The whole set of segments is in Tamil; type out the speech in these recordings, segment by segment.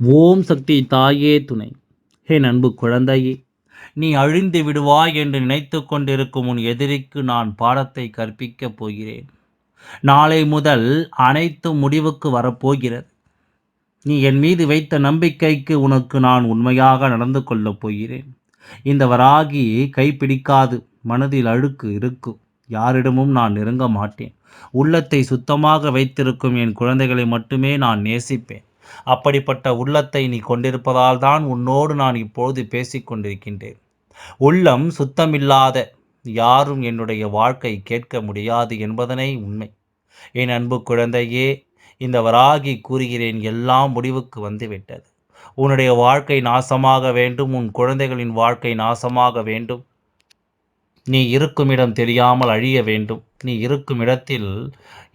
ஓம் சக்தி தாயே துணை. ஹே அன்பு குழந்தையே நீ அழிந்து விடுவாய் என்று நினைத்து கொண்டிருக்கும் உன் எதிரிக்கு நான் பாடத்தை கற்பிக்கப் போகிறேன். நாளை முதல் அனைத்து முடிவுக்கு வரப்போகிறது. நீ என் மீது வைத்த நம்பிக்கைக்கு உனக்கு நான் உண்மையாக நடந்து கொள்ளப் போகிறேன். இந்த வராகி கைப்பிடிக்காது மனதில் அழுக்கு இருக்கும். யாரிடமும் நான் நெருங்க மாட்டேன். உள்ளத்தை சுத்தமாக வைத்திருக்கும் என் குழந்தைகளை மட்டுமே நான் நேசிப்பேன். அப்படிப்பட்ட உள்ளத்தை நீ கொண்டிருப்பதால் தான் உன்னோடு நான் இப்பொழுது பேசிக்கொண்டிருக்கின்றேன். உள்ளம் சுத்தமில்லாத யாரும் என்னுடைய வாழ்க்கை கேட்க முடியாது என்பதனை உண்மை. என் அன்பு குழந்தையே இந்த வராகி கூறுகிறேன் எல்லாம் முடிவுக்கு வந்துவிட்டது. உன்னுடைய வாழ்க்கை நாசமாக வேண்டும் உன் குழந்தைகளின் வாழ்க்கை நாசமாக வேண்டும். நீ இருக்கும் இடம் தெரியாமல் அழிய வேண்டும். நீ இருக்கும் இடத்தில்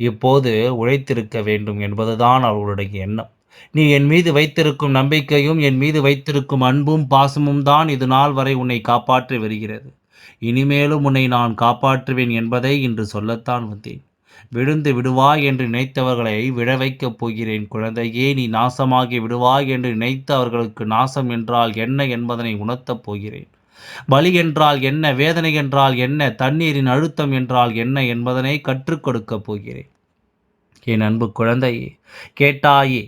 இப்போது உழைத்திருக்க வேண்டும் என்பதுதான் அவர்களுடைய எண்ணம். நீ என் மீது வைத்திருக்கும் நம்பிக்கையும் என் மீது வைத்திருக்கும் அன்பும் பாசமும் தான் இது நாள் வரை உன்னை காப்பாற்றி வருகிறது. இனிமேலும் உன்னை நான் காப்பாற்றுவேன் என்பதை இன்று சொல்லத்தான் வந்தேன். விழுந்து விடுவாய் என்று நினைத்தவர்களை விழ வைக்கப் போகிறேன் குழந்தையே நீ நாசமாகி விடுவாய் என்று நினைத்து அவர்களுக்கு நாசம் என்றால் என்ன என்பதனை உணர்த்தப் போகிறேன். வலி என்றால் என்ன வேதனை என்றால் என்ன தண்ணீரின் அழுத்தம் என்றால் என்ன என்பதனை கற்றுக் கொடுக்கப் போகிறேன். என் அன்பு குழந்தையே கேட்டாயே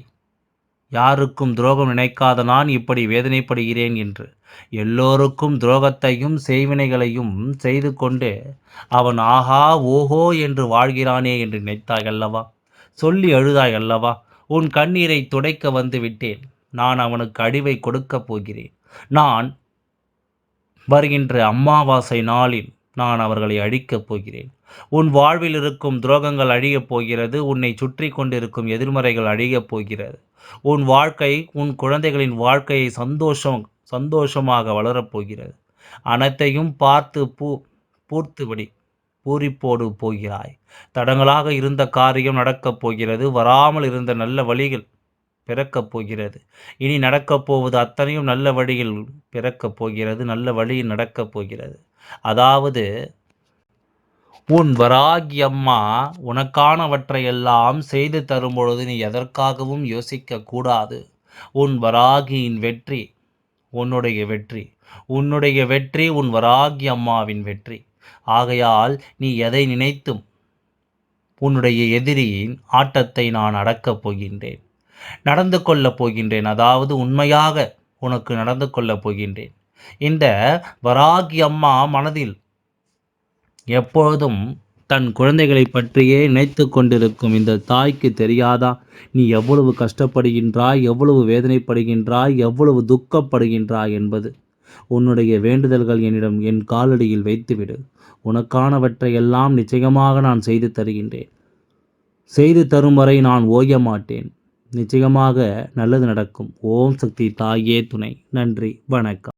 யாருக்கும் துரோகம் நினைக்காத நான் இப்படி வேதனைப்படுகிறேன் என்று. எல்லோருக்கும் துரோகத்தையும் செய்வினைகளையும் செய்து கொண்டு அவன் ஆஹா ஓஹோ என்று வாழ்கிறானே என்று நினைத்தாய் அல்லவா சொல்லி அழுதாய் அல்லவா உன் கண்ணீரை துடைக்க வந்து விட்டேன். நான் அவனுக்கு அடிவை கொடுக்கப் போகிறேன். நான் வருகின்ற அம்மாவாசை நாளில் நான் அவர்களை அழிக்கப் போகிறேன். உன் வாழ்வில் இருக்கும் துரோகங்கள் அழியப் போகிறது உன்னை சுற்றி கொண்டிருக்கும் எதிர்மறைகள் அழியப் போகிறது. உன் வாழ்க்கை உன் குழந்தைகளின் வாழ்க்கையை சந்தோஷம் சந்தோஷமாக வளரப்போகிறது அனைத்தையும் பார்த்து பூ பூர்த்துபடி பூரிப்போடு போகிறாய். தடங்களாக இருந்த காரியம் நடக்கப் போகிறது வராமல் இருந்த நல்ல வழிகள் பிறக்கப் போகிறது. இனி நடக்கப் போவது அத்தனையும் நல்ல வழியில் பிறக்கப் போகிறது நல்ல வழியில் நடக்கப் போகிறது. அதாவது உன் வராகி அம்மா உனக்கானவற்றையெல்லாம் செய்து தரும்பொழுது நீ எதற்காகவும் யோசிக்க கூடாது. உன் வராகியின் வெற்றி உன்னுடைய வெற்றி. உன்னுடைய வெற்றி உன் வராகி அம்மாவின் வெற்றி. ஆகையால் நீ எதை நினைத்தும் உன்னுடைய எதிரியின் ஆட்டத்தை நான் அடக்கப் போகின்றேன். நடந்து கொள்ளப் போகின்றேன். அதாவது உண்மையாக உனக்கு நடந்து கொள்ளப் போகின்றேன். இந்த வராகி அம்மா மனதில் எப்பொழுதும் தன் குழந்தைகளை பற்றியே நினைத்து கொண்டிருக்கும் இந்த தாய்க்கு தெரியாதா? நீ எவ்வளவு கஷ்டப்படுகின்றாய் எவ்வளவு வேதனைப்படுகின்றாய் எவ்வளவு துக்கப்படுகின்றாய் என்பது உன்னுடைய வேண்டுதல்கள் என்னிடம் என் காலடியில் வைத்துவிடு. உனக்கானவற்றை எல்லாம் நிச்சயமாக நான் செய்து தருகின்றேன். செய்து தரும் வரை நான் ஓய மாட்டேன். நிச்சயமாக நல்லது நடக்கும். ஓம் சக்தி தாயே துணை. நன்றி. வணக்கம்.